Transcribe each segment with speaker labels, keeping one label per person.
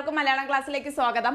Speaker 1: എല്ലാവർക്കും മലയാളം ക്ലാസ്സിലേക്ക് സ്വാഗതം.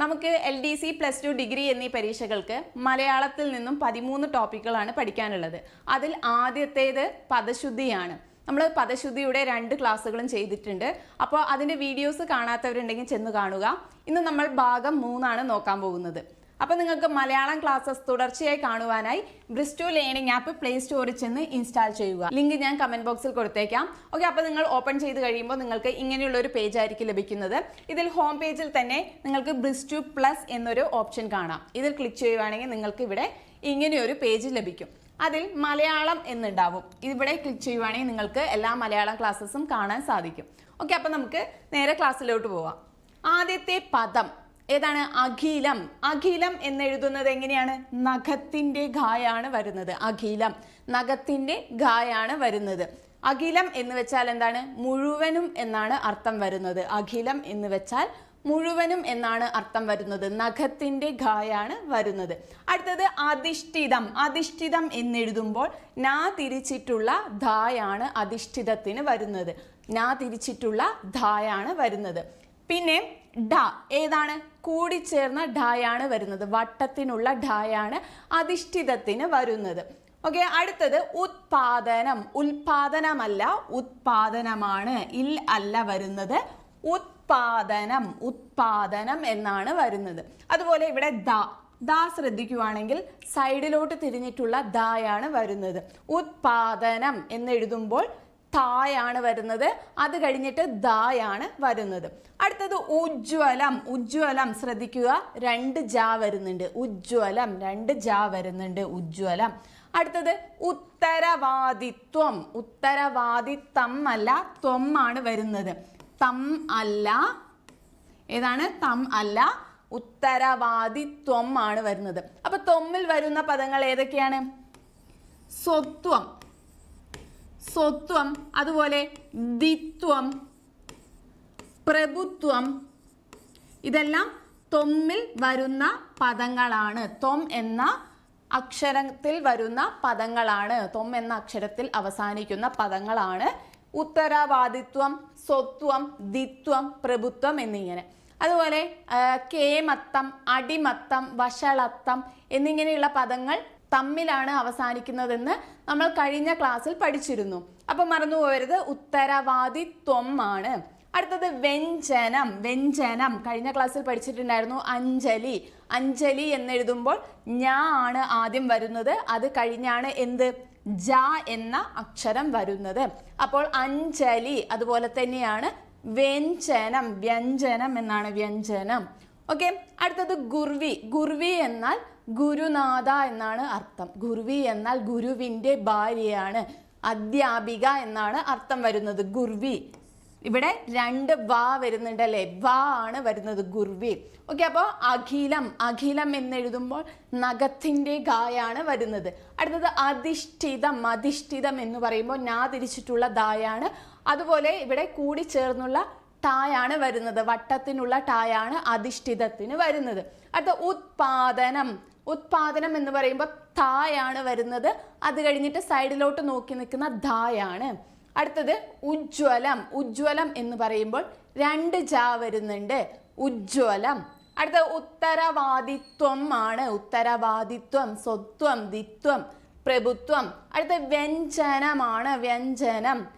Speaker 1: നമുക്ക് L D C plus two degree എന്നീ പരീക്ഷകൾക്ക് മലയാളത്തിൽ നിന്നും പതിമൂന്ന് ടോപ്പിക്കുകളാണ് പഠിക്കാനുള്ളത്. അതിൽ ആദ്യത്തേത് പദശുദ്ധിയാണ്. നമ്മൾ പദശുദ്ധിയുടെ രണ്ട് ക്ലാസ്സുകളും ചെയ്തിട്ടുണ്ട്. അപ്പോൾ അതിന്റെ വീഡിയോസ് കാണാത്തവരുണ്ടെങ്കിൽ ചെന്ന് കാണുക. ഇന്ന് നമ്മൾ ഭാഗം മൂന്നാണ് നോക്കാൻ പോകുന്നത്. അപ്പോൾ നിങ്ങൾക്ക് മലയാളം ക്ലാസ്സസ് തുടർച്ചയായി കാണുവാനായി ബ്രിസ്റ്റു ലേണിംഗ് ആപ്പ് പ്ലേ സ്റ്റോറിൽ ചെന്ന് ഇൻസ്റ്റാൾ ചെയ്യുക. ലിങ്ക് ഞാൻ കമന്റ് ബോക്സിൽ കൊടുത്തേക്കാം. ഓക്കെ അപ്പോൾ നിങ്ങൾ ഓപ്പൺ ചെയ്ത് കഴിയുമ്പോൾ നിങ്ങൾക്ക് ഇങ്ങനെയുള്ള ഒരു പേജ് ആയിരിക്കും ലഭിക്കുന്നത്. ഇതിൽ ഹോം പേജിൽ തന്നെ നിങ്ങൾക്ക് ബ്രിസ്റ്റു പ്ലസ് എന്നൊരു ഓപ്ഷൻ കാണാം. ഇതിൽ ക്ലിക്ക് ചെയ്യുവാണെങ്കിൽ നിങ്ങൾക്ക് ഇവിടെ ഇങ്ങനെയൊരു പേജ് ലഭിക്കും. അതിൽ മലയാളം എന്നുണ്ടാവും. ഇവിടെ ക്ലിക്ക് ചെയ്യുവാണെങ്കിൽ നിങ്ങൾക്ക് എല്ലാ മലയാളം ക്ലാസ്സസും കാണാൻ സാധിക്കും. ഓക്കെ അപ്പോൾ നമുക്ക് നേരെ ക്ലാസ്സിലോട്ട് പോവാം. ആദ്യത്തെ പദം. ഏതാണ്? അഖിലം. അഖിലം എന്നെഴുതുന്നത് എങ്ങനെയാണ്? നഖത്തിന്റെ ഘായാണ് വരുന്നത്. അഖിലം. നഖത്തിന്റെ ഘായാണ് വരുന്നത്. അഖിലം എന്ന് വെച്ചാൽ എന്താണ്? മുഴുവനും എന്നാണ് അർത്ഥം വരുന്നത്. അഖിലം എന്ന് വെച്ചാൽ മുഴുവനും എന്നാണ് അർത്ഥം വരുന്നത്. നഖത്തിന്റെ ഘായാണ് വരുന്നത്. അടുത്തത് അധിഷ്ഠിതം. അധിഷ്ഠിതം എന്നെഴുതുമ്പോൾ നാ തിരിച്ചിട്ടുള്ള ധായാണ് അധിഷ്ഠിതത്തിന് വരുന്നത്. നാ തിരിച്ചിട്ടുള്ള ധായാണ് വരുന്നത്. പിന്നെ ഡ ഏതാണ്? കൂടിച്ചേർന്ന ഡായാണ് വരുന്നത്. വട്ടത്തിനുള്ള ഡായാണ് അധിഷ്ഠിതത്തിന് വരുന്നത്. ഓക്കെ അടുത്തത് ഉത്പാദനം. ഉൽപാദനമല്ല ഉത്പാദനമാണ്. ഇൽ അല്ല വരുന്നത്. ഉത്പാദനം. ഉത്പാദനം എന്നാണ് വരുന്നത്. അതുപോലെ ഇവിടെ ദ. ദാ ശ്രദ്ധിക്കുവാണെങ്കിൽ സൈഡിലോട്ട് തിരിഞ്ഞിട്ടുള്ള ദായാണ് വരുന്നത്. ഉത്പാദനം എന്നെഴുതുമ്പോൾ തായാണ് വരുന്നത്. അത് കഴിഞ്ഞിട്ട് ദായാണ് വരുന്നത്. അടുത്തത് ഉജ്ജ്വലം. ഉജ്ജ്വലം ശ്രദ്ധിക്കുക. രണ്ട് ജാ വരുന്നുണ്ട്. ഉജ്ജ്വലം. രണ്ട് ജാ വരുന്നുണ്ട്. ഉജ്ജ്വലം. അടുത്തത് ഉത്തരവാദിത്വം. ഉത്തരവാദിത്തം അല്ല ത്വം ആണ് വരുന്നത്. തം അല്ല. ഏതാണ്? തം അല്ല. ഉത്തരവാദിത്വം ആണ് വരുന്നത്. അപ്പൊ തൊമ്മിൽ വരുന്ന പദങ്ങൾ ഏതൊക്കെയാണ്? സ്വത്വം. സ്വത്വം അതുപോലെ ദിത്വം പ്രഭുത്വം ഇതെല്ലാം തൊമ്മിൽ വരുന്ന പദങ്ങളാണ്. തൊം എന്ന അക്ഷരത്തിൽ വരുന്ന പദങ്ങളാണ്. തൊം എന്ന അക്ഷരത്തിൽ അവസാനിക്കുന്ന പദങ്ങളാണ്. ഉത്തരവാദിത്വം സ്വത്വം ദിത്വം പ്രഭുത്വം എന്നിങ്ങനെ. അതുപോലെ കേമത്തം അടിമത്തം വഷളത്തം എന്നിങ്ങനെയുള്ള പദങ്ങൾ തമ്മിലാണ് അവസാനിക്കുന്നതെന്ന് നമ്മൾ കഴിഞ്ഞ ക്ലാസ്സിൽ പഠിച്ചിരുന്നു. അപ്പോൾ മറന്നു ഉത്തരവാദിത്വം ആണ്. അടുത്തത് വ്യഞ്ജനം. വ്യഞ്ജനം. കഴിഞ്ഞ ക്ലാസ്സിൽ പഠിച്ചിട്ടുണ്ടായിരുന്നു അഞ്ജലി. അഞ്ജലി എന്നെഴുതുമ്പോൾ ഞാ ആണ് ആദ്യം വരുന്നത്. അത് കഴിഞ്ഞാണ് എന്ത്? ജ എന്ന അക്ഷരം വരുന്നത്. അപ്പോൾ അഞ്ജലി അതുപോലെ തന്നെയാണ് വ്യഞ്ജനം. വ്യഞ്ജനം എന്നാണ് വ്യഞ്ജനം. ഓക്കെ അടുത്തത് ഗുർവി. ഗുർവി എന്നാൽ ഗുരുനാഥ എന്നാണ് അർത്ഥം. ഗുർവി എന്നാൽ ഗുരുവിന്റെ ഭാര്യയാണ്. അധ്യാപിക എന്നാണ് അർത്ഥം വരുന്നത് ഗുർവി. ഇവിടെ രണ്ട് വാ വരുന്നുണ്ട് അല്ലേ വാ ആണ് വരുന്നത് ഗുർവി. ഓക്കെ അപ്പോൾ അഖിലം. അഖിലം എന്നെഴുതുമ്പോൾ നഖത്തിന്റെ ഗായാണ് വരുന്നത്. അടുത്തത് അധിഷ്ഠിതം. അധിഷ്ഠിതം എന്ന് പറയുമ്പോൾ നാ തിരിച്ചിട്ടുള്ള ദായാണ്. അതുപോലെ ഇവിടെ കൂടി ചേർന്നുള്ള ടായാണ് വരുന്നത്. വട്ടത്തിനുള്ള ടായാണ് അധിഷ്ഠിതത്തിന് വരുന്നത്. അടുത്ത ഉത്പാദനം. ഉത്പാദനം എന്ന് പറയുമ്പോൾ തായാണ് വരുന്നത്. അത് കഴിഞ്ഞിട്ട് സൈഡിലോട്ട് നോക്കി നിൽക്കുന്ന ധായാണ്. അടുത്തത് ഉജ്ജ്വലം. ഉജ്ജ്വലം എന്ന് പറയുമ്പോൾ രണ്ട് ജാ വരുന്നുണ്ട്. ഉജ്ജ്വലം. അടുത്ത ഉത്തരവാദിത്വം ആണ്. ഉത്തരവാദിത്വം സ്വത്വം ദിത്വം പ്രഭുത്വം. അടുത്ത വ്യഞ്ജനമാണ് വ്യഞ്ജനം.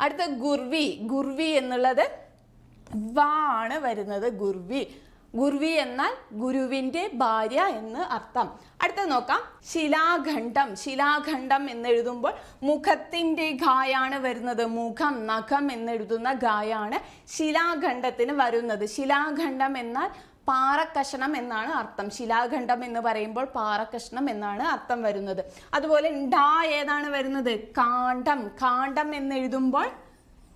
Speaker 1: അടുത്ത ഗുർവി. ഗുർവി എന്നുള്ളത് വാ ആണ് വരുന്നത് ഗുർവി. ഗുർവി എന്നാൽ ഗുരുവിന്റെ ഭാര്യ എന്ന് അർത്ഥം. അടുത്ത നോക്കാം. ശിലാഖണ്ഡം. ശിലാഖണ്ഡം എന്നെഴുതുമ്പോൾ മുഖത്തിന്റെ ഗായാണ് വരുന്നത്. മുഖം നഖം എന്നെഴുതുന്ന ഗായാണ് ശിലാഖണ്ഡത്തിന് വരുന്നത്. ശിലാഖണ്ഡം എന്നാൽ പാറക്കഷണം എന്നാണ് അർത്ഥം. ശിലാഖണ്ഡം എന്ന് പറയുമ്പോൾ പാറക്കഷണം എന്നാണ് അർത്ഥം വരുന്നത്. അതുപോലെ ഡാ ഏതാണ് വരുന്നത്? കാണ്ഡം. കാണ്ഡം എന്നെഴുതുമ്പോൾ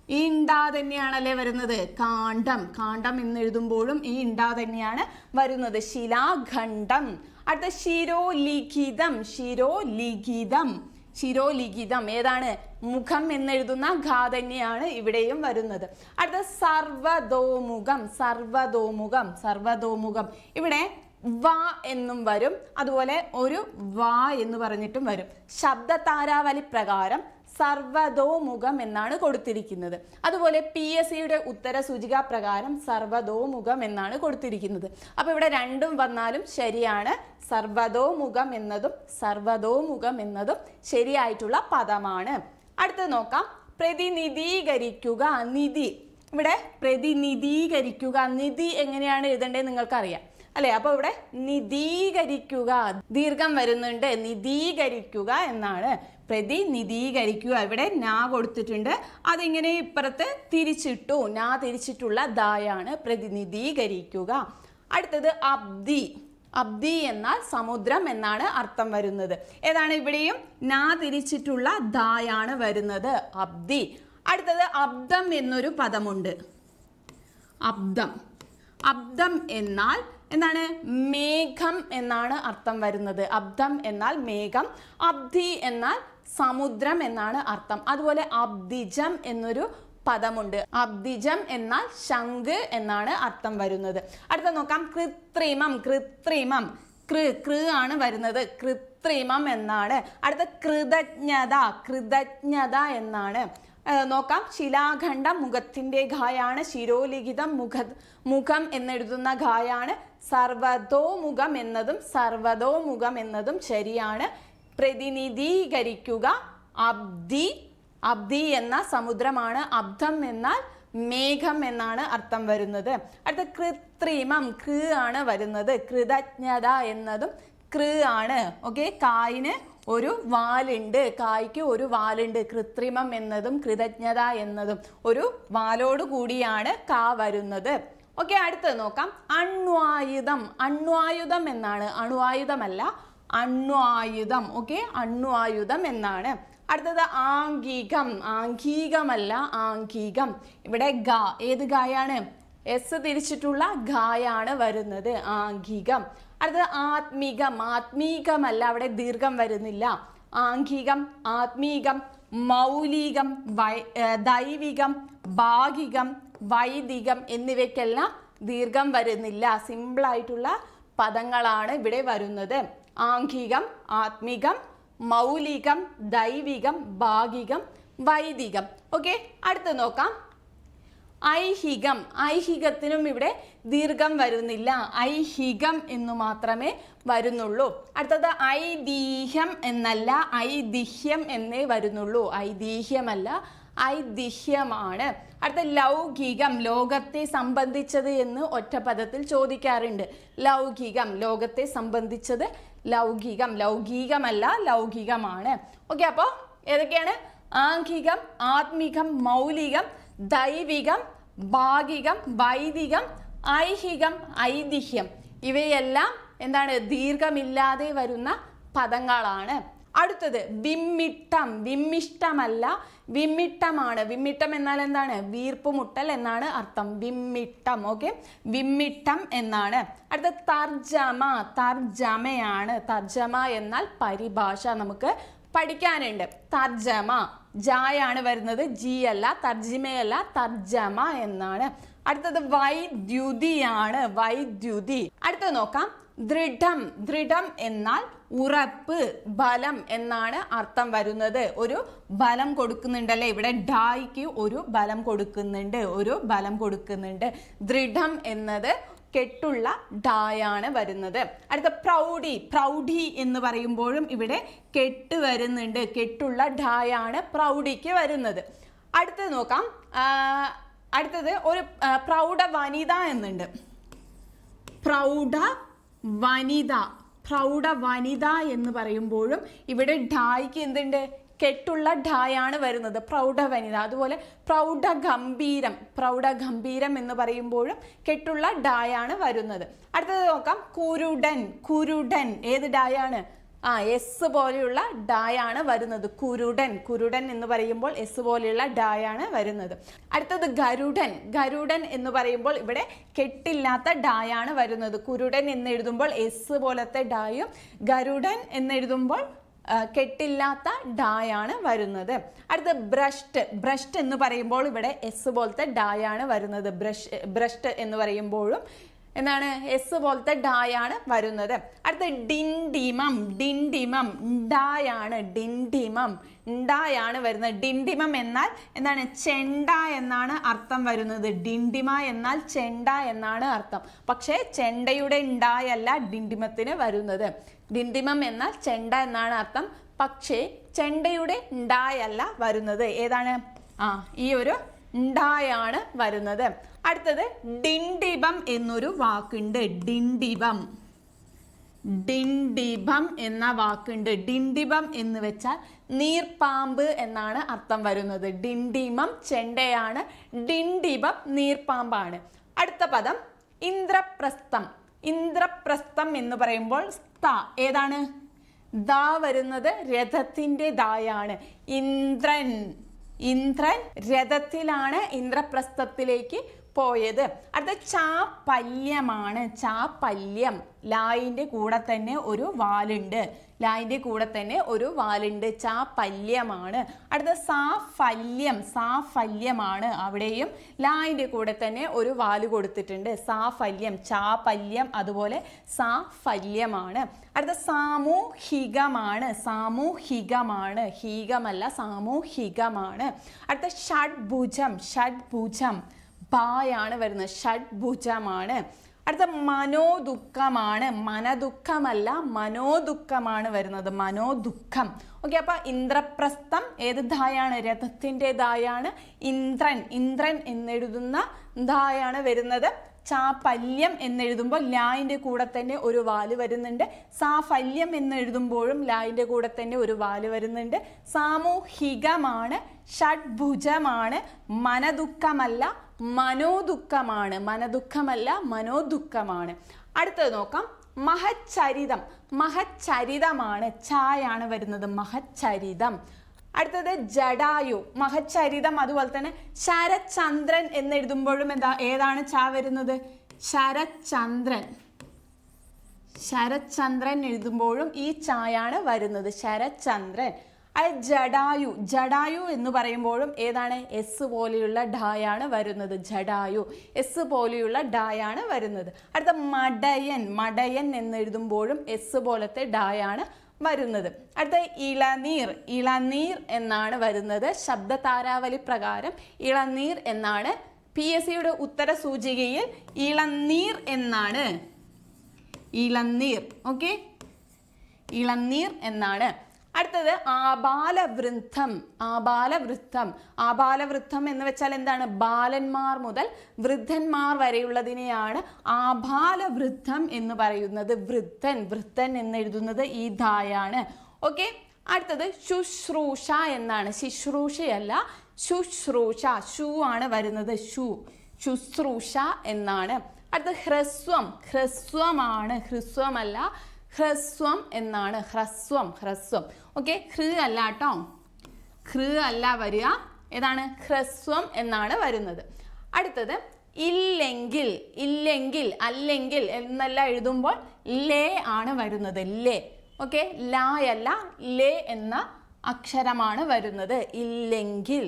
Speaker 1: ഇണ്ടാ തന്നെയാണല്ലേ വരുന്നത്? കാണ്ടം കാണ്ടം എന്ന് എഴുതുമ്പോഴും ഈ ഇണ്ടാ തന്നെയാണ് വരുന്നത്. ശിലാഖണ്ഡം. അടുത്ത ശിരോലിഖിതം. ശിരോലിഖിതം. ശിരോലിഖിതം. ഏതാണ്? മുഖം എന്നെഴുതുന്ന ഘാ തന്നെയാണ് ഇവിടെയും വരുന്നത്. അടുത്ത സർവതോമുഖം. സർവതോമുഖം. സർവതോമുഖം. ഇവിടെ വ എന്നും വരും. അതുപോലെ ഒരു വാ എന്ന് പറഞ്ഞിട്ടും വരും. ശബ്ദ താരാവലി പ്രകാരം സർവതോമുഖം എന്നാണ് കൊടുത്തിരിക്കുന്നത്. അതുപോലെ പി എസ് സിയുടെ ഉത്തര സൂചിക പ്രകാരം സർവതോമുഖം എന്നാണ് കൊടുത്തിരിക്കുന്നത്. അപ്പോൾ ഇവിടെ രണ്ടും വന്നാലും ശരിയാണ്. സർവതോമുഖം എന്നതും സർവതോമുഖം എന്നതും ശരിയായിട്ടുള്ള പദമാണ്. അടുത്തത് നോക്കാം. പ്രതിനിധീകരിക്കുക നിധി. ഇവിടെ പ്രതിനിധീകരിക്കുക നിധി എങ്ങനെയാണ് എഴുതേണ്ടത് നിങ്ങൾക്കറിയാം. അല്ലെ? അപ്പൊ ഇവിടെ നിധീകരിക്കുക ദീർഘം വരുന്നുണ്ട്. നിധീകരിക്കുക എന്നാണ്. പ്രതിനിധീകരിക്കുക. ഇവിടെ നാ കൊടുത്തിട്ടുണ്ട്. അതിങ്ങനെ ഇപ്പുറത്ത് തിരിച്ചിട്ടു. നാ തിരിച്ചിട്ടുള്ള ദായാണ് പ്രതിനിധീകരിക്കുക. അടുത്തത് അബ്ദി. അബ്ദി എന്നാൽ സമുദ്രം എന്നാണ് അർത്ഥം വരുന്നത്. ഏതാണ് ഇവിടെയും? നാ തിരിച്ചിട്ടുള്ള ദായാണ് വരുന്നത്. അബ്ദി. അടുത്തത് അബ്ദം എന്നൊരു പദമുണ്ട്. അബ്ദം. അബ്ദം എന്നാൽ എന്താണ്? മേഘം എന്നാണ് അർത്ഥം വരുന്നത്. അബ്ദം എന്നാൽ മേഘം. അബ്ദി എന്നാൽ സമുദ്രം എന്നാണ് അർത്ഥം. അതുപോലെ അബ്ദിജം എന്നൊരു പദമുണ്ട്. അബ്ദിജം എന്നാൽ ശംഖ് എന്നാണ് അർത്ഥം വരുന്നത്. അടുത്ത നോക്കാം. കൃത്രിമം കൃത്രിമം. കൃ കൃ ആണ് വരുന്നത്. കൃത്രിമം എന്നാണ്. അടുത്ത കൃതജ്ഞത കൃതജ്ഞത എന്നാണ്. നോക്കാം. ശിലാഖണ്ഡം മുഖത്തിന്റെ ഘായാണ് ശിരോലിഖിതം മുഖ മുഖം എന്നെഴുതുന്ന ഘായാണ് സർവതോമുഖം എന്നതും സർവതോമുഖം എന്നതും ശരിയാണ്. പ്രതിനിധീകരിക്കുക. അബ്ദി അബ്ദി എന്ന സമുദ്രമാണ്. അബ്ദം എന്നാൽ മേഘം എന്നാണ് അർത്ഥം വരുന്നത്. അടുത്ത കൃത്രിമം കൃ ആണ് വരുന്നത്. കൃതജ്ഞത എന്നതും കൃ ആണ്. ഓക്കെ കായിന് ഒരു വാലുണ്ട്. കായ്ക്ക് ഒരു വാലുണ്ട്. കൃത്രിമം എന്നതും കൃതജ്ഞത എന്നതും ഒരു വാലോട് കൂടിയാണ് കാ വരുന്നത്. ഓക്കെ അടുത്തത് നോക്കാം. അണ്വായുധം. അണ്വായുധം എന്നാണ്. അണുവായുധമല്ല അണ്വായുധം ഓക്കെ അണ്വായുധം എന്നാണ്. അടുത്തത് ആംഗീകം. ആംഗീകമല്ല ആംഗീകം. ഇവിടെ ഗ ഏത് ഗായാണ്? എസ് തിരിച്ചിട്ടുള്ള ഗായാണ് വരുന്നത് ആംഗീകം. അടുത്തത് ആത്മീകം. ആത്മീകമല്ല അവിടെ ദീർഘം വരുന്നില്ല. ആംഗീകം ആത്മീകം മൗലികം ദൈവികം ഭാഗികം വൈദികം എന്നിവയ്ക്കെല്ലാം ദീർഘം വരുന്നില്ല. സിമ്പിളായിട്ടുള്ള പദങ്ങളാണ് ഇവിടെ വരുന്നത്. ആംഗികം ആത്മികം മൗലികം ദൈവികം ഭാഗികം വൈദികം. ഓക്കെ അടുത്ത് നോക്കാം. ഐഹികം ഐഹികത്തിനും ഇവിടെ ദീർഘം വരുന്നില്ല. ഐഹികം എന്നു മാത്രമേ വരുന്നുള്ളൂ. അടുത്തത് ഐതിഹ്യം എന്നല്ല ഐതിഹ്യം എന്നേ വരുന്നുള്ളൂ. ഐതിഹ്യമല്ല ഐതിഹ്യമാണ് അടുത്ത ലൗകികം ലോകത്തെ സംബന്ധിച്ചത് എന്ന് ഒറ്റപദത്തിൽ ചോദിക്കാറുണ്ട്. ലൗകികം ലോകത്തെ സംബന്ധിച്ചത് ലൗകികം. ലൗകികമല്ല ലൗകികമാണ്. ഓക്കെ അപ്പോൾ ഏതൊക്കെയാണ്? ആംഗികം ആത്മികം മൗലികം ദൈവികം ഭാഗികം വൈദികം ഐഹികം ഐതിഹ്യം. ഇവയെല്ലാം എന്താണ്? ദീർഘമില്ലാതെ വരുന്ന പദങ്ങളാണ്. അടുത്തത് വിമ്മിട്ടം. വിമ്മിഷ്ടമല്ല വിമ്മിട്ടമാണ്. വിമ്മിട്ടം എന്നാൽ എന്താണ്? വീർപ്പുമുട്ടൽ എന്നാണ് അർത്ഥം. വിമ്മിട്ടം ഓക്കെ വിമ്മിട്ടം എന്നാണ്. അടുത്ത തർജമ തർജമയാണ് തർജമ എന്നാൽ പരിഭാഷ നമുക്ക് പഠിക്കാനുണ്ട്. തർജമ ജായാണ് വരുന്നത്. ജി അല്ല തർജിമയല്ല തർജമ എന്നാണ്. അടുത്തത് വൈദ്യുതിയാണ്. വൈദ്യുതി. അടുത്തത് നോക്കാം. ദൃഢം. ദൃഢം എന്നാൽ ഉറപ്പ് ബലം എന്നാണ് അർത്ഥം വരുന്നത്. ഒരു ബലം കൊടുക്കുന്നുണ്ടല്ലേ? ഇവിടെ ഡായിക്ക് ഒരു ബലം കൊടുക്കുന്നുണ്ട് ഒരു ബലം കൊടുക്കുന്നുണ്ട്. ദൃഢം എന്നത് കെട്ടുള്ള ഡായാണ് വരുന്നത്. അടുത്ത പ്രൗഢി പ്രൗഢി എന്ന് പറയുമ്പോഴും ഇവിടെ കെട്ട് വരുന്നുണ്ട്. കെട്ടുള്ള ഡായാണ് പ്രൗഢിക്ക് വരുന്നത്. അടുത്തത് നോക്കാം. അടുത്തത് ഒരു പ്രൗഢ വനിത എന്നുണ്ട്. പ്രൗഢ വനിത. പ്രൗഢ വനിത എന്ന് പറയുമ്പോഴും ഇവിടെ ഢായ്ക്ക് എന്തുണ്ട്? കെട്ടുള്ള ഢായാണ് വരുന്നത്. പ്രൗഢ വനിത. അതുപോലെ പ്രൗഢ ഗംഭീരം. പ്രൗഢ ഗംഭീരം എന്ന് പറയുമ്പോഴും കെട്ടുള്ള ഡായാണ് വരുന്നത്. അടുത്തത് നോക്കാം. കുരുടൻ. കുരുടൻ. ഏത് ഡായാണ് ആ എസ് പോലെയുള്ള ഡായാണ് വരുന്നത്. കുരുടൻ. കുരുടൻ എന്ന് പറയുമ്പോൾ എസ് പോലെയുള്ള ഡായാണ് വരുന്നത്. അടുത്തത് ഗരുഡൻ. ഗരുഡൻ എന്ന് പറയുമ്പോൾ ഇവിടെ കെട്ടില്ലാത്ത ഡായാണ് വരുന്നത്. കുരുടൻ എന്ന് എഴുതുമ്പോൾ എസ് പോലത്തെ ഡായും ഗരുഡൻ എന്ന് എഴുതുമ്പോൾ കെട്ടില്ലാത്ത ഡായാണ് വരുന്നത്. അടുത്ത ബ്രഷ്ട്. ബ്രഷ്ട് എന്ന് പറയുമ്പോൾ ഇവിടെ എസ് പോലത്തെ ഡായാണ് വരുന്നത്. ബ്രഷ് ബ്രഷ്ട് എന്ന് പറയുമ്പോഴും എന്താണ്? എസ് പോലത്തെ ഡായാണ് വരുന്നത്. അടുത്ത ഡിൻഡിമം ഡിൻഡിമം ഡായാണ് ഡിൻഡിമം. ഡായാണ് വരുന്നത്. ഡിൻഡിമം എന്നാൽ എന്താണ്? ചെണ്ട എന്നാണ് അർത്ഥം വരുന്നത്. ഡിൻഡിമ എന്നാൽ ചെണ്ട എന്നാണ് അർത്ഥം. പക്ഷേ ചെണ്ടയുടെ ഉണ്ടായല്ല ഡിൻഡിമത്തിന് വരുന്നത്. ഡിൻഡിമം എന്നാൽ ചെണ്ട എന്നാണ് അർത്ഥം. പക്ഷേ ചെണ്ടയുടെ ഉണ്ടായല്ല വരുന്നത്. ഏതാണ്? ആ ഈ ഒരു ഉണ്ടായാണ് വരുന്നത്. അടുത്തത് ഡിൻഡിബം എന്നൊരു വാക്കുണ്ട്. ഡിൻഡിബം ഡിൻഡിബം എന്ന വാക്കുണ്ട്. ഡിൻഡിബം എന്ന് വെച്ചാൽ നീർപ്പാമ്പ് എന്നാണ് അർത്ഥം വരുന്നത്. ഡിൻഡിമം ചെണ്ടയാണ്. ഡിൻഡിബം നീർപ്പാമ്പാണ്. അടുത്ത പദം ഇന്ദ്രപ്രസ്ഥം. ഇന്ദ്രപ്രസ്ഥം എന്ന് പറയുമ്പോൾ സ്ത ഏതാണ്? ദ വരുന്നത് രഥത്തിന്റെ ദായാണ്. ഇന്ദ്രൻ. ഇന്ദ്രൻ രഥത്തിലാണ് ഇന്ദ്രപ്രസ്ഥത്തിലേക്ക് പോയത്. അടുത്ത ചാപല്യമാണ് ചാപല്യം ലായിന്റെ കൂടെ തന്നെ ഒരു വാലുണ്ട്. ലായിന്റെ കൂടെ തന്നെ ഒരു വാലുണ്ട്. ചാപല്യമാണ് അടുത്ത സാഫല്യം സാഫല്യമാണ് അവിടെയും ലായിന്റെ കൂടെ തന്നെ ഒരു വാൽ കൊടുത്തിട്ടുണ്ട്. സാഫല്യം ചാപല്യം അതുപോലെ സാഫല്യമാണ് അടുത്ത സാമൂഹികമാണ്. സാമൂഹികമാണ്. ഹീകമല്ല സാമൂഹികമാണ്. അടുത്ത ഷഡ്ഭുജം. ഷഡ്ഭുജം. ബായാണ് വരുന്നത്. ഷഡ്ഭുജമാണ്. അടുത്ത മനോദുഃഖമാണ്. മനദുഃഖമല്ല മനോദുഃഖമാണ് വരുന്നത്. മനോദുഃഖം. ഓക്കെ അപ്പൊ ഇന്ദ്രപ്രസ്ഥം ഏത് ധായാണ്? രഥത്തിന്റെ ധായാണ്. ഇന്ദ്രൻ. ഇന്ദ്രൻ എന്നെഴുതുന്ന ധായാണ് വരുന്നത്. ചാപല്യം എന്നെഴുതുമ്പോൾ ലായിന്റെ കൂടെ തന്നെ ഒരു വാൽ വരുന്നുണ്ട്. സാഫല്യം എന്നെഴുതുമ്പോഴും ലായിന്റെ കൂടെ തന്നെ ഒരു വാൽ വരുന്നുണ്ട്. സാമൂഹികമാണ്. ഷഡ്ഭുജമാണ്. മനദുഃഖമല്ല മനോദുഃഖമാണ്. മനദുഃഖമല്ല മനോദുഃഖമാണ്. അടുത്തത് നോക്കാം. മഹച്ചരിതം. മഹച്ചരിതമാണ്. ചായാണ് വരുന്നത്. മഹച്ചരിതം. അടുത്തത് ജഡായു. മഹച്ചരിതം അതുപോലെ തന്നെ ശരചന്ദ്രൻ എന്ന് എഴുതുമ്പോഴും എന്താ ഏതാണ് ചാ വരുന്നത്? ശരചന്ദ്രൻ ശരചന്ദ്രൻ എഴുതുമ്പോഴും ഈ ചായാണ് വരുന്നത്. ശരചന്ദ്രൻ ജഡായു ജഡായു എന്ന് പറയുമ്പോഴും ഏതാണ്? എസ് പോലെയുള്ള ഡായാണ് വരുന്നത്. ജഡായു. എസ് പോലെയുള്ള ഡായാണ് വരുന്നത്. അടുത്ത മടയൻ മടയൻ എന്ന് എഴുതുമ്പോഴും എസ് പോലത്തെ ഡായാണ് വരുന്നത്. അടുത്ത ഇളനീർ ഇളനീർ എന്നാണ് വരുന്നത്. ശബ്ദ താരാവലി പ്രകാരം ഇളനീർ എന്നാണ്. പി എസ് സിയുടെ ഉത്തര സൂചികയിൽ ഇളനീർ എന്നാണ്. ഇളനീർ ഓക്കെ ഇളനീർ എന്നാണ്. അടുത്തത് ആബാലവൃദ്ധം. ആബാലവൃദ്ധം. ആബാലവൃദ്ധം എന്ന് വെച്ചാൽ എന്താണ്? ബാലന്മാർ മുതൽ വൃദ്ധന്മാർ വരെയുള്ളതിനെയാണ് ആബാലവൃദ്ധം എന്ന് പറയുന്നത്. വൃദ്ധൻ വൃദ്ധൻ എന്ന് എഴുതുന്നത് ഈ ധായാണ്. ഓക്കെ? അടുത്തത് ശുശ്രൂഷ എന്നാണ്. ശുശ്രൂഷയല്ല ശുശ്രൂഷ. ഷൂ ആണ് വരുന്നത്. ഷൂ ശുശ്രൂഷ എന്നാണ്. അടുത്തത് ഹ്രസ്വം. ഹ്രസ്വമാണ്. ഹ്രസ്വമല്ല ഹ്രസ്വം എന്നാണ് ഹ്രസ്വം ഹ്രസ്വം. ഓക്കെ ഹൃ അല്ല കേട്ടോ ഹൃ അല്ല വരിക. ഏതാണ്? ഹ്രസ്വം എന്നാണ് വരുന്നത്. അടുത്തത് ഇല്ലെങ്കിൽ ഇല്ലെങ്കിൽ അല്ലെങ്കിൽ എന്നല്ല എഴുതുമ്പോൾ ലേ ആണ് വരുന്നത്. ലേ. ഓക്കെ ലായല്ല ലേ എന്ന അക്ഷരമാണ് വരുന്നത്. ഇല്ലെങ്കിൽ.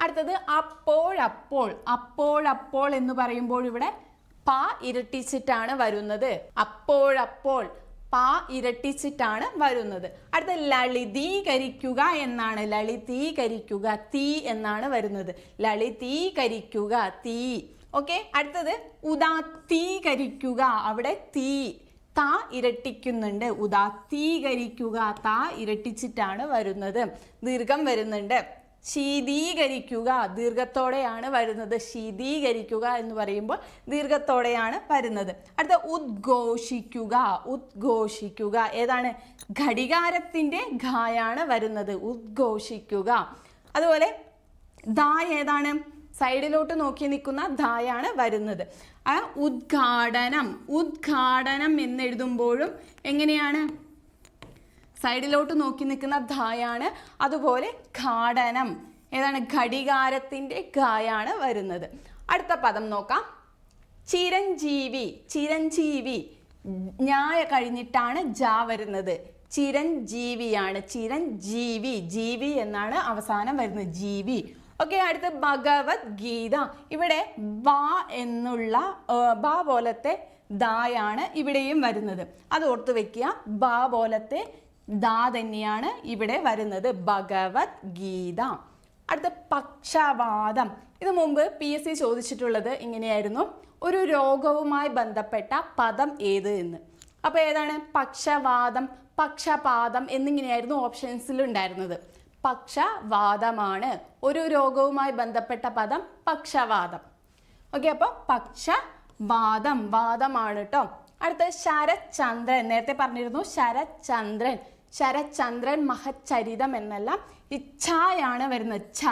Speaker 1: അടുത്തത് അപ്പോഴപ്പോൾ അപ്പോഴപ്പോൾ എന്ന് പറയുമ്പോൾ ഇവിടെ പ ഇരട്ടിച്ചിട്ടാണ് വരുന്നത്. അപ്പോഴപ്പോൾ. പ ഇരട്ടിച്ചിട്ടാണ് വരുന്നത്. അടുത്ത ലളിതീകരിക്കുക എന്നാണ്. ലളിതീകരിക്കുക തീ എന്നാണ് വരുന്നത്. ലളിതീകരിക്കുക തീ. ഓക്കെ? അടുത്തത് ഉദാത്തീകരിക്കുക. അവിടെ തീ താ ഇരട്ടിക്കുന്നുണ്ട്. ഉദാത്തീകരിക്കുക താ ഇരട്ടിച്ചിട്ടാണ് വരുന്നത്. ദീർഘം വരുന്നുണ്ട്. ശീതീകരിക്കുക. ദീർഘത്തോടെയാണ് വരുന്നത്. ശീതീകരിക്കുക എന്ന് പറയുമ്പോൾ ദീർഘത്തോടെയാണ് വരുന്നത്. അടുത്ത ഉദ്ഘോഷിക്കുക. ഉദ്ഘോഷിക്കുക. ഏതാണ്? ഘടികാരത്തിന്റെ ഘായാണ് വരുന്നത്. ഉദ്ഘോഷിക്കുക. അതുപോലെ ദാ ഏതാണ്? സൈഡിലോട്ട് നോക്കി നിൽക്കുന്ന ധായാണ് വരുന്നത്. ഉദ്ഘാടനം. ഉദ്ഘാടനം എന്നെഴുതുമ്പോഴും എങ്ങനെയാണ്? സൈഡിലോട്ട് നോക്കി നിൽക്കുന്ന ധായാണ്. അതുപോലെ ഘാടനം. ഏതാണ്? ഘടികാരത്തിന്റെ ഘായാണ് വരുന്നത്. അടുത്ത പദം നോക്കാം. ചിരഞ്ജീവി. ചിരഞ്ജീവി. ഞായ കഴിഞ്ഞിട്ടാണ് ജ വരുന്നത്. ചിരഞ്ജീവിയാണ്. ചിരഞ്ജീവി. ജീവി എന്നാണ് അവസാനം വരുന്നത്. ജീവി. ഓക്കെ അടുത്ത് ഭഗവത്ഗീത. ഇവിടെ ബ എന്നുള്ള ബ പോലത്തെ ദായാണ് ഇവിടെയും വരുന്നത്. അത് ഓർത്ത് വെക്കുക. ബ പോലത്തെ ദാ തന്നെയാണ് ഇവിടെ വരുന്നത് ഭഗവത് ഗീത. അടുത്ത പക്ഷവാദം ഇത് മുമ്പ് പി എസ് സി ചോദിച്ചിട്ടുള്ളത് ഇങ്ങനെയായിരുന്നു. ഒരു രോഗവുമായി ബന്ധപ്പെട്ട പദം ഏത് എന്ന്. അപ്പോൾ ഏതാണ്? പക്ഷവാദം പക്ഷപാതം എന്നിങ്ങനെയായിരുന്നു ഓപ്ഷൻസിൽ ഉണ്ടായിരുന്നത് പക്ഷവാദമാണ് ഒരു രോഗവുമായി ബന്ധപ്പെട്ട പദം പക്ഷവാദം ഓക്കെ അപ്പോൾ പക്ഷവാദം വാദമാണ് കേട്ടോ അടുത്ത ശരചന്ദ്രൻ നേരത്തെ പറഞ്ഞിരുന്നു ശരചന്ദ്രൻ ശരചന്ദ്രൻ മഹച്ചരിതം എന്നല്ല ഇച്ഛായാണ് വരുന്നത് ഛ.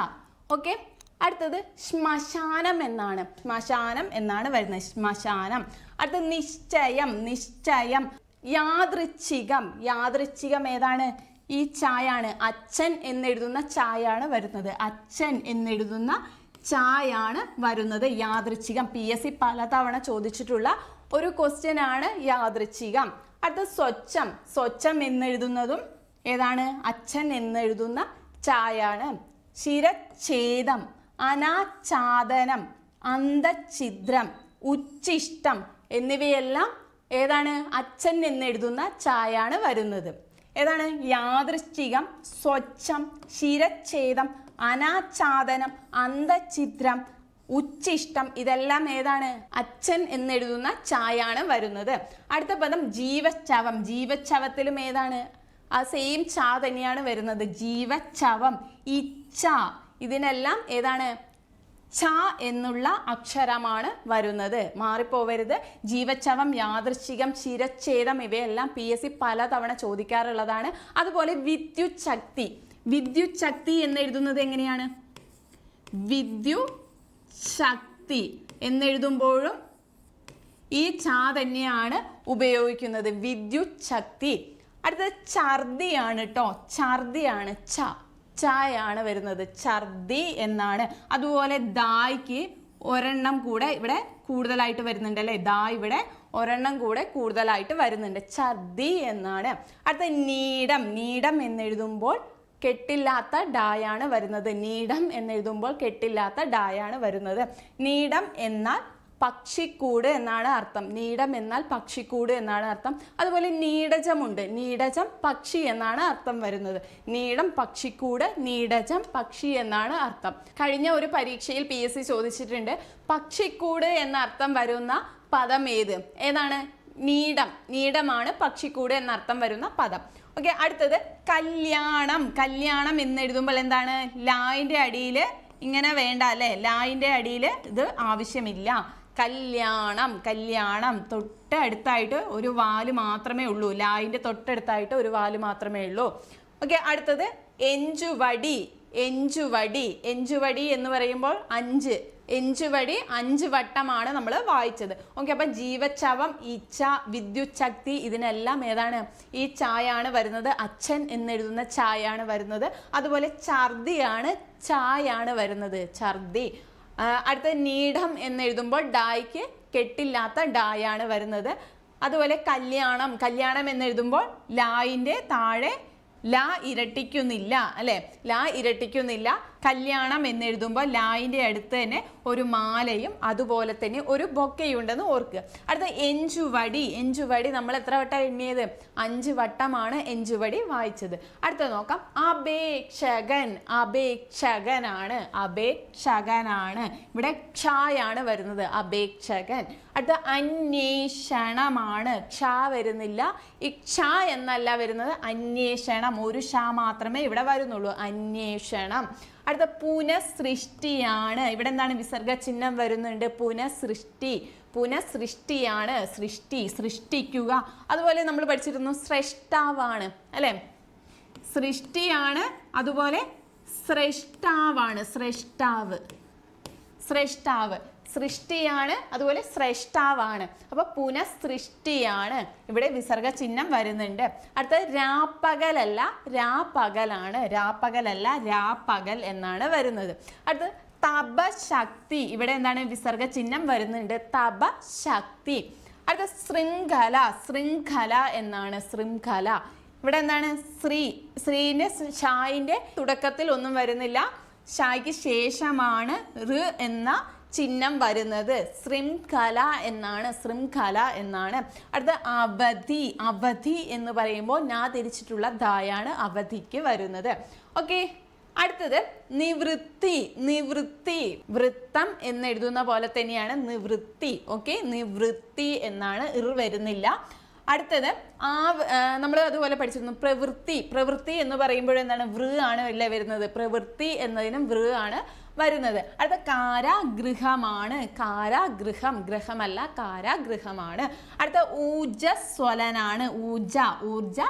Speaker 1: ഓക്കെ അടുത്തത് ശ്മശാനം എന്നാണ്. ശ്മശാനം എന്നാണ് വരുന്നത്. ശ്മശാനം. അടുത്തത് നിശ്ചയം നിശ്ചയം. യാദൃച്ഛികം. യാദൃച്ഛികം ഏതാണ്? ഈ ചായാണ് അച്ഛൻ എന്നെഴുതുന്ന ചായാണ് വരുന്നത്. അച്ഛൻ എന്നെഴുതുന്ന ചായാണ് വരുന്നത്. യാദൃച്ഛികം. പി എസ് സി പലതവണ ചോദിച്ചിട്ടുള്ള ഒരു ക്വസ്റ്റ്യൻ ആണ് യാദൃച്ഛികം. അടുത്ത സ്വച്ഛം. സ്വച്ഛം എന്നെഴുതുന്നതും ഏതാണ്? അച്ഛൻ എന്നെഴുതുന്ന ചായാണ് ശിരച്ഛേദം അനാച്ഛാദനം അന്തഛിദ്രം ഉച്ചിഷ്ടം എന്നിവയെല്ലാം ഏതാണ്? അച്ഛൻ എന്നെഴുതുന്ന ചായാണ് വരുന്നത്. ഏതാണ്? യാദൃശ്ചികം സ്വച്ഛം ശിരച്ഛേദം അനാച്ഛാദനം അന്തഛിദ്രം ഉച്ഛിഷ്ടം ഇതെല്ലാം ഏതാണ്? അച്ഛൻ എന്നെഴുതുന്ന ചായാണ് വരുന്നത്. അടുത്ത പദം ജീവച്ചവം ജീവച്ചവത്തിലും ഏതാണ്? ആ സെയിം ചാ തന്നെയാണ് വരുന്നത്. ജീവച്ചവം ഇച്ഛ ഇതിനെല്ലാം ഏതാണ്? ച എന്നുള്ള അക്ഷരമാണ് വരുന്നത്. മാറിപ്പോവരുത്. ജീവച്ചവം യാദൃശ്ചികം ശിരച്ഛേദം ഇവയെല്ലാം പി എസ് സി പലതവണ ചോദിക്കാറുള്ളതാണ്. അതുപോലെ വിദ്യുച്ഛക്തി. വിദ്യുച്ഛക്തി എന്നെഴുതുന്നത് എങ്ങനെയാണ്? വിദ്യു ശക്തി എന്നെഴുതുമ്പോഴും ഈ ച തന്നെയാണ് ഉപയോഗിക്കുന്നത്. വിദ്യുത് ശക്തി. അടുത്തത് ഛർദിയാണ് കേട്ടോ ഛർദിയാണ് ഛ. ചായാണ് വരുന്നത്. ഛർദി എന്നാണ്. അതുപോലെ ദായ്ക്ക് ഒരെണ്ണം കൂടെ ഇവിടെ കൂടുതലായിട്ട് വരുന്നുണ്ട് അല്ലേ? ദാ ഇവിടെ ഒരെണ്ണം കൂടെ കൂടുതലായിട്ട് വരുന്നുണ്ട്. ഛർദി എന്നാണ്. അടുത്ത നീടം. നീടം എന്നെഴുതുമ്പോൾ കെട്ടില്ലാത്ത ഡായാണ് വരുന്നത്. നീടം എന്നെഴുതുമ്പോൾ കെട്ടില്ലാത്ത ഡായാണ് വരുന്നത്. നീടം എന്നാൽ പക്ഷിക്കൂട് എന്നാണ് അർത്ഥം. നീടം എന്നാൽ പക്ഷിക്കൂട് എന്നാണ് അർത്ഥം. അതുപോലെ നീടജമുണ്ട്. നീടജം പക്ഷി എന്നാണ് അർത്ഥം വരുന്നത്. നീടം പക്ഷിക്കൂട് നീടജം പക്ഷി എന്നാണ് അർത്ഥം. കഴിഞ്ഞ ഒരു പരീക്ഷയിൽ പി എസ് സി ചോദിച്ചിട്ടുണ്ട് പക്ഷിക്കൂട് എന്ന അർത്ഥം വരുന്ന പദം ഏത്? ഏതാണ്? നീടം. നീടമാണ് പക്ഷിക്കൂട് എന്ന അർത്ഥം വരുന്ന പദം. ഓക്കെ അടുത്തത് കല്യാണം. കല്യാണം എന്ന് എഴുതുമ്പോൾ എന്താണ്? ലായിന്റെ അടിയിൽ ഇങ്ങനെ വേണ്ട അല്ലേ? ലായിന്റെ അടിയിൽ ഇത് ആവശ്യമില്ല. കല്യാണം കല്യാണം. തൊട്ടടുത്തായിട്ട് ഒരു വാൽ മാത്രമേ ഉള്ളൂ. ലായിന്റെ തൊട്ടടുത്തായിട്ട് ഒരു വാൽ മാത്രമേ ഉള്ളൂ. ഓക്കെ അടുത്തത് എഞ്ചുവടി. എഞ്ചുവടി. എഞ്ചുവടി എന്ന് പറയുമ്പോൾ അഞ്ച്. എഞ്ചുവടി അഞ്ച് വട്ടമാണ് നമ്മൾ വായിച്ചത്. ഓക്കെ അപ്പം ജീവച്ചവം ഈച്ച വിദ്യുത് ശക്തി ഇതിനെല്ലാം ഏതാണ്? ഈ ചായാണ് വരുന്നത്. അച്ഛൻ എന്നെഴുതുന്ന ചായാണ് വരുന്നത്. അതുപോലെ ഛർദിയാണ് ചായാണ് വരുന്നത്. ഛർദി. അടുത്ത നീഡം എന്നെഴുതുമ്പോൾ ഡായ്ക്ക് കെട്ടില്ലാത്ത ഡായാണ് വരുന്നത്. അതുപോലെ കല്യാണം. കല്യാണം എന്നെഴുതുമ്പോൾ ലായിന്റെ താഴെ ലാ ഇരട്ടിക്കുന്നില്ല അല്ലേ? ലാ ഇരട്ടിക്കുന്നില്ല. കല്യാണം എന്നെഴുതുമ്പോൾ ലായിന്റെ അടുത്ത് തന്നെ ഒരു മാലയും അതുപോലെ തന്നെ ഒരു ബൊക്കയും ഉണ്ടെന്ന് ഓർക്കുക. അടുത്ത എഞ്ചുവടി എഞ്ചുവടി നമ്മൾ എത്ര വട്ടം എണ്ണിയത്? അഞ്ച് വട്ടമാണ് എഞ്ചുവടി വായിച്ചത്. അടുത്ത നോക്കാം. അപേക്ഷകൻ അപേക്ഷകനാണ് അപേക്ഷകനാണ്. ഇവിടെ ക്ഷായാണ് വരുന്നത് അപേക്ഷകൻ. അടുത്ത അന്വേഷണമാണ്. ക്ഷ വരുന്നില്ല. ഈ ക്ഷ എന്നല്ല വരുന്നത് അന്വേഷണം. ഒരു ഷ മാത്രമേ ഇവിടെ വരുന്നുള്ളൂ. അന്വേഷണം. അടുത്ത പുനഃസൃഷ്ടിയാണ്. ഇവിടെ എന്താണ്? വിസർഗ ചിഹ്നം വരുന്നുണ്ട്. പുനഃസൃഷ്ടി. പുനഃസൃഷ്ടിയാണ് സൃഷ്ടി. സൃഷ്ടിക്കുക. അതുപോലെ നമ്മൾ പഠിച്ചിരുന്നു സ്രഷ്ടാവാണ്. അല്ലേ? സൃഷ്ടിയാണ് അതുപോലെ സ്രഷ്ടാവാണ്. സ്രഷ്ടാവ്. സ്രഷ്ടാവ്. സൃഷ്ടിയാണ് അതുപോലെ സ്രഷ്ടാവാണ്. അപ്പൊ പുനഃസൃഷ്ടിയാണ്. ഇവിടെ വിസർഗ ചിഹ്നം വരുന്നുണ്ട്. അടുത്തത് രാപ്പകലല്ല രാപ്പകലാണ്. രാപ്പകലല്ല രാപ്പകൽ എന്നാണ് വരുന്നത്. അടുത്തത് തപശക്തി. ഇവിടെ എന്താണ് വിസർഗ ചിഹ്നം വരുന്നുണ്ട്. തപശക്തി. അടുത്ത ശൃംഖല ശൃംഖല എന്നാണ് ശൃംഖല. ഇവിടെ എന്താണ്? ശ്രീ ശ്രീന്റെ ഷായിന്റെ തുടക്കത്തിൽ ഒന്നും വരുന്നില്ല. ഷായ്ക്ക് ശേഷമാണ് ഋ എന്ന ചിഹ്നം വരുന്നത് ശൃംഖല എന്നാണ് ശൃംഖല എന്നാണ്. അടുത്ത അവധി അവധി എന്ന് പറയുമ്പോൾ ഞാൻ തിരിച്ചിട്ടുള്ള ദായാണ് അവധിക്ക് വരുന്നത്. ഓക്കെ അടുത്തത് നിവൃത്തി നിവൃത്തി വൃത്തം എന്ന് എഴുതുന്ന പോലെ തന്നെയാണ് നിവൃത്തി. ഓക്കെ നിവൃത്തി എന്നാണ് ഇർ വരുന്നില്ല. അടുത്തത് ആ നമ്മൾ അതുപോലെ പഠിച്ചിരുന്നു പ്രവൃത്തി. പ്രവൃത്തി എന്ന് പറയുമ്പോൾ എന്താണ് വൃ ആണ് അല്ലേ വരുന്നത്. പ്രവൃത്തി എന്നതിനും വൃ ആണ് വരുന്നത്. അടുത്ത കാരാഗൃഹമാണ്. കാരാഗൃഹം. ഗ്രഹമല്ല കാരാഗൃഹമാണ്. അടുത്ത ഊർജസ്വലനാണ് ഊർജ ഊർജ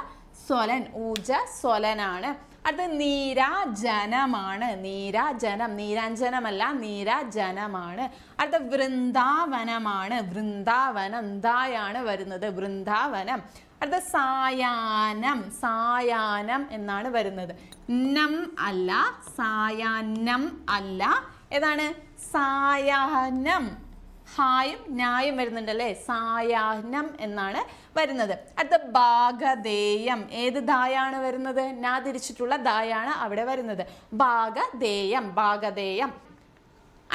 Speaker 1: സ്വലൻ ഊർജ സ്വലനാണ് അടുത്ത നീരാജനമാണ്. നീരാജനം നീരാഞ്ജനമല്ല നീരാജനമാണ്. അടുത്ത വൃന്ദാവനമാണ്. വൃന്ദാവനം ദായാണ് വരുന്നത്? വൃന്ദാവനം. അടുത്ത സായാനം സായാനം എന്നാണ് വരുന്നത്. നം അല്ല സായാനം അല്ല. ഏതാണ്? സായാഹ്നം. ഹായും ന്യായും വരുന്നുണ്ടല്ലേ? സായാഹ്നം എന്നാണ് വരുന്നത്. അടുത്ത ഭാഗധേയം. ഏത് ദായാണ് വരുന്നത്? നാ തിരിച്ചിട്ടുള്ള ദായാണ് അവിടെ വരുന്നത്. ഭാഗധേയം ഭാഗധേയം.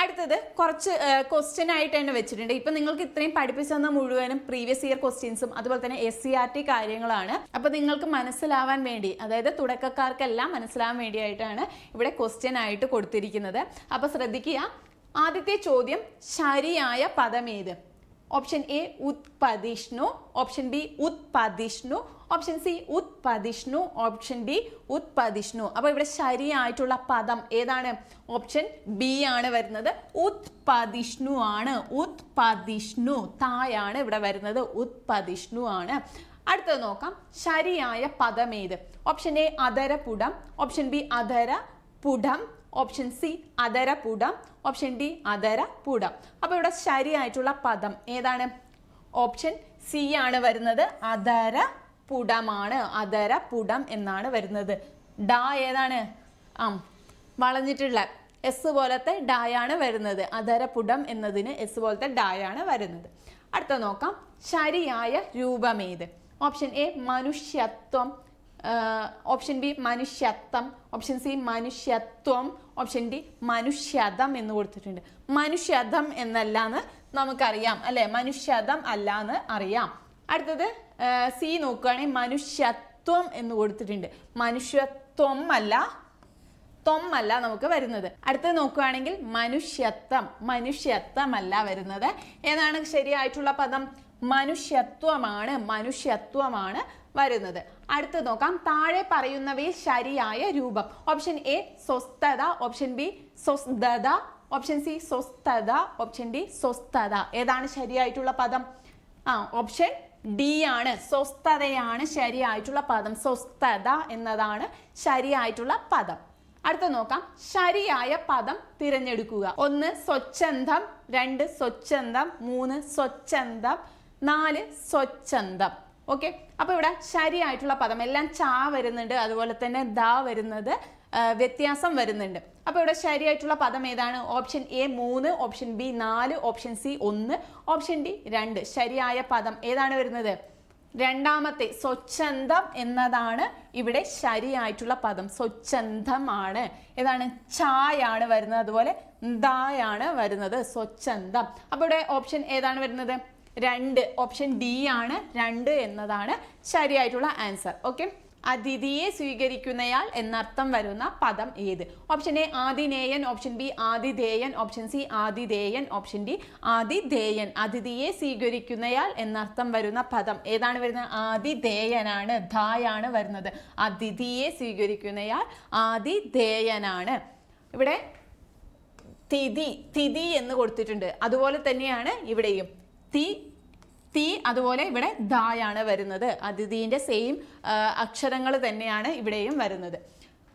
Speaker 1: അടുത്തത് കുറച്ച് ക്വസ്റ്റ്യൻ ആയിട്ട് തന്നെ വെച്ചിട്ടുണ്ട്. ഇപ്പൊ നിങ്ങൾക്ക് ഇത്രയും പഠിപ്പിച്ചു തന്ന മുഴുവനും പ്രീവിയസ് ഇയർ ക്വസ്റ്റ്യൻസും അതുപോലെ തന്നെ എസ് സി ആർ ടി കാര്യങ്ങളാണ്. അപ്പൊ നിങ്ങൾക്ക് മനസ്സിലാവാൻ വേണ്ടി അതായത് തുടക്കക്കാർക്കെല്ലാം മനസ്സിലാവാൻ വേണ്ടിയായിട്ടാണ് ഇവിടെ ക്വസ്റ്റ്യൻ ആയിട്ട് കൊടുത്തിരിക്കുന്നത്. അപ്പൊ ശ്രദ്ധിക്കുക. ആദ്യത്തെ ചോദ്യം ശരിയായ പദം ഏത്? ഓപ്ഷൻ എ ഉത്പതിഷ്ണു ഓപ്ഷൻ ബി ഉത്പതിഷ്ണു ഓപ്ഷൻ സി ഉത്പതിഷ്ണു ഓപ്ഷൻ ഡി ഉത്പതിഷ്ണു അപ്പോൾ ഇവിടെ ശരിയായിട്ടുള്ള പദം ഏതാണ്? ഓപ്ഷൻ ബി ആണ് വരുന്നത്. ഉത്പതിഷ്ണു ആണ്. ഉത്പതിഷ്ണു തായാണ് ഇവിടെ വരുന്നത്. ഉത്പതിഷ്ണു ആണ്. അടുത്തത് നോക്കാം. ശരിയായ പദം ഏത്? ഓപ്ഷൻ എ അധരപുടം ഓപ്ഷൻ ബി അധര പുടം ഓപ്ഷൻ സി അതര പുടം ഓപ്ഷൻ ഡി അതര പുടം അപ്പോൾ ഇവിടെ ശരിയായിട്ടുള്ള പദം ഏതാണ്? ഓപ്ഷൻ സി ആണ് വരുന്നത്. അതര പുടമാണ് അതര പുടം എന്നാണ് വരുന്നത്. ഡ ഏതാണ്? ആ വളഞ്ഞിട്ടുള്ള എസ് പോലത്തെ ഡായാണ് വരുന്നത്. അധരപുടം എന്നതിന് എസ് പോലത്തെ ഡായാണ് വരുന്നത്. അടുത്ത നോക്കാം. ശരിയായ രൂപമേത് ഓപ്ഷൻ എ മനുഷ്യത്വം. ഓപ്ഷൻ ബി മനുഷ്യത്വം. ഓപ്ഷൻ സി മനുഷ്യത്വം. ഓപ്ഷൻ ഡി മനുഷ്യതം എന്ന് കൊടുത്തിട്ടുണ്ട്. മനുഷ്യതം എന്നല്ല എന്ന് നമുക്കറിയാം അല്ലെ? മനുഷ്യതം അല്ല എന്ന് അറിയാം. അടുത്തത് സി നോക്കുകയാണെങ്കിൽ മനുഷ്യത്വം എന്ന് കൊടുത്തിട്ടുണ്ട്. മനുഷ്യത്വം അല്ല ത്വം അല്ല നമുക്ക് വരുന്നത്. അടുത്തത് നോക്കുകയാണെങ്കിൽ മനുഷ്യത്വം. മനുഷ്യത്വമല്ല വരുന്നത്. ഏതാണ് ശരിയായിട്ടുള്ള പദം? മനുഷ്യത്വമാണ്. മനുഷ്യത്വമാണ് വരുന്നത്. അടുത്ത് നോക്കാം. താഴെ പറയുന്നവയിൽ ശരിയായ രൂപം. ഓപ്ഷൻ എ സ്വസ്ഥത. ഓപ്ഷൻ ബി സ്വസ്ഥത. ഓപ്ഷൻ സി സ്വസ്ഥത. ഓപ്ഷൻ ഡി സ്വസ്ഥത. ഏതാണ് ശരിയായിട്ടുള്ള പദം? ആ ഓപ്ഷൻ ഡി ആണ്. സ്വസ്ഥതയാണ് ശരിയായിട്ടുള്ള പദം. സ്വസ്ഥത എന്നതാണ് ശരിയായിട്ടുള്ള പദം. അടുത്ത നോക്കാം. ശരിയായ പദം തിരഞ്ഞെടുക്കുക. ഒന്ന് സ്വച്ഛന്തം. രണ്ട് സ്വച്ഛന്തം. മൂന്ന് സ്വച്ഛന്തം. നാല് സ്വച്ഛന്തം. ഓക്കെ അപ്പോൾ ഇവിടെ ശരിയായിട്ടുള്ള പദം എല്ലാം ചാ വരുന്നുണ്ട് അതുപോലെ തന്നെ ദ വരുന്നത് വ്യത്യാസം വരുന്നുണ്ട്. അപ്പോൾ ഇവിടെ ശരിയായിട്ടുള്ള പദം ഏതാണ്? ഓപ്ഷൻ എ മൂന്ന് ഓപ്ഷൻ ബി നാല് ഓപ്ഷൻ സി ഒന്ന് ഓപ്ഷൻ ഡി രണ്ട്. ശരിയായ പദം ഏതാണ് വരുന്നത്? രണ്ടാമത്തെ സ്വച്ഛന്തം എന്നതാണ് ഇവിടെ ശരിയായിട്ടുള്ള പദം. സ്വച്ഛന്തമാണ് ഏതാണ്? ചായാണ് വരുന്നത് അതുപോലെ ദായാണ് വരുന്നത് സ്വച്ഛന്തം അപ്പോൾ ഇവിടെ ഓപ്ഷൻ ഏതാണ് വരുന്നത്? രണ്ട് ഓപ്ഷൻ ഡി ആണ് രണ്ട് എന്നതാണ് ശരിയായിട്ടുള്ള ആൻസർ ഓക്കെ അതിഥിയെ സ്വീകരിക്കുന്നയാൾ എന്നർത്ഥം വരുന്ന പദം ഏത്? ഓപ്ഷൻ എ ആദിനേയൻ ഓപ്ഷൻ ബി ആതിഥേയൻ. ഓപ്ഷൻ സി ആതിഥേയൻ. ഓപ്ഷൻ ഡി ആതിഥേയൻ. അതിഥിയെ സ്വീകരിക്കുന്നയാൾ എന്നർത്ഥം വരുന്ന പദം ഏതാണ് വരുന്നത്? ആതിഥേയനാണ് ധായാണ് വരുന്നത്. അതിഥിയെ സ്വീകരിക്കുന്നയാൾ ആതിഥേയനാണ്. ഇവിടെ തിഥി തിഥി എന്ന് കൊടുത്തിട്ടുണ്ട്. അതുപോലെ തന്നെയാണ് ഇവിടെയും. തി തീ അതുപോലെ ഇവിടെ ദായാണ് വരുന്നത്. അതിഥീന്റെ സെയിം അക്ഷരങ്ങൾ തന്നെയാണ് ഇവിടെയും വരുന്നത്.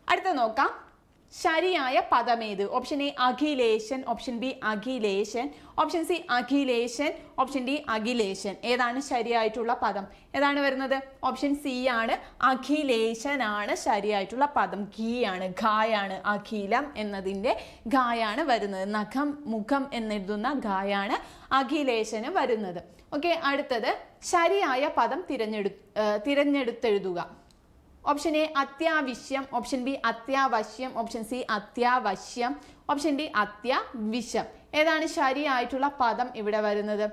Speaker 1: അടുത്ത നോക്കാം. ശരിയായ പദമേത്? ഓപ്ഷൻ എ അഖിലേഷൻ ഓപ്ഷൻ ബി അഖിലേഷൻ ഓപ്ഷൻ സി അഖിലേഷൻ ഓപ്ഷൻ ഡി അഖിലേഷൻ ഏതാണ് ശരിയായിട്ടുള്ള പദം? ഏതാണ് വരുന്നത്? ഓപ്ഷൻ സി ആണ് അഖിലേഷൻ ആണ് ശരിയായിട്ടുള്ള പദം. ഘീ ആണ് ഘായാണ് അഖിലം എന്നതിന്റെ ഘായാണ് വരുന്നത്. നഖം മുഖം എന്നെഴുതുന്ന ഘായാണ് അഖിലേശന് വരുന്നത്. ഓക്കെ അടുത്തത് ശരിയായ പദം തിരഞ്ഞെടു തിരഞ്ഞെടുത്തെഴുതുക. ഓപ്ഷൻ എ അത്യാവശ്യം. ഓപ്ഷൻ ബി അത്യാവശ്യം. ഓപ്ഷൻ സി അത്യാവശ്യം. ഓപ്ഷൻ ഡി അത്യാവശ്യം. ഏതാണ് ശരിയായിട്ടുള്ള പദം ഇവിടെ വരുന്നത്?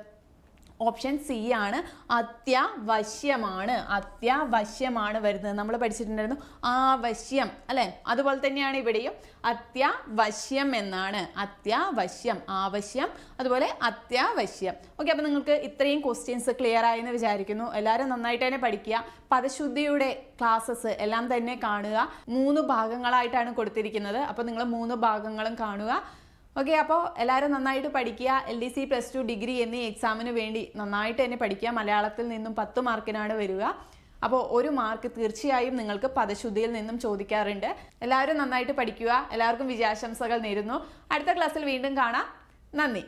Speaker 1: ഓപ്ഷൻ സി ആണ് അത്യാവശ്യമാണ്. അത്യാവശ്യമാണ് വരുന്നത്. നമ്മൾ പഠിച്ചിട്ടുണ്ടായിരുന്നു ആവശ്യം അല്ലെ? അതുപോലെ തന്നെയാണ് ഇവിടെയും അത്യാവശ്യം എന്നാണ്. അത്യാവശ്യം ആവശ്യം അതുപോലെ അത്യാവശ്യം. ഓക്കെ അപ്പോൾ നിങ്ങൾക്ക് ഇത്രയും ക്വസ്റ്റ്യൻസ് ക്ലിയർ ആയെന്ന് വിചാരിക്കുന്നു. എല്ലാവരും നന്നായിട്ട് തന്നെ പഠിക്കുക. പദശുദ്ധിയുടെ ക്ലാസ്സസ് എല്ലാം തന്നെ കാണുക. മൂന്ന് ഭാഗങ്ങളായിട്ടാണ് കൊടുത്തിരിക്കുന്നത്. അപ്പോൾ നിങ്ങൾ മൂന്ന് ഭാഗങ്ങളും കാണുക. ഓക്കെ അപ്പോൾ എല്ലാവരും നന്നായിട്ട് പഠിക്കുക. L D C plus two degree എന്നീ എക്സാമിന് വേണ്ടി നന്നായിട്ട് തന്നെ പഠിക്കുക. മലയാളത്തിൽ നിന്നും പത്ത് മാർക്കിനാണ് വരിക. അപ്പോൾ ഒരു മാർക്ക് തീർച്ചയായും നിങ്ങൾക്ക് പദശുദ്ധിയിൽ നിന്നും ചോദിക്കാറുണ്ട്. എല്ലാവരും നന്നായിട്ട് പഠിക്കുക. എല്ലാവർക്കും വിജയാശംസകൾ നേരുന്നു. അടുത്ത ക്ലാസ്സിൽ വീണ്ടും കാണാം. നന്ദി.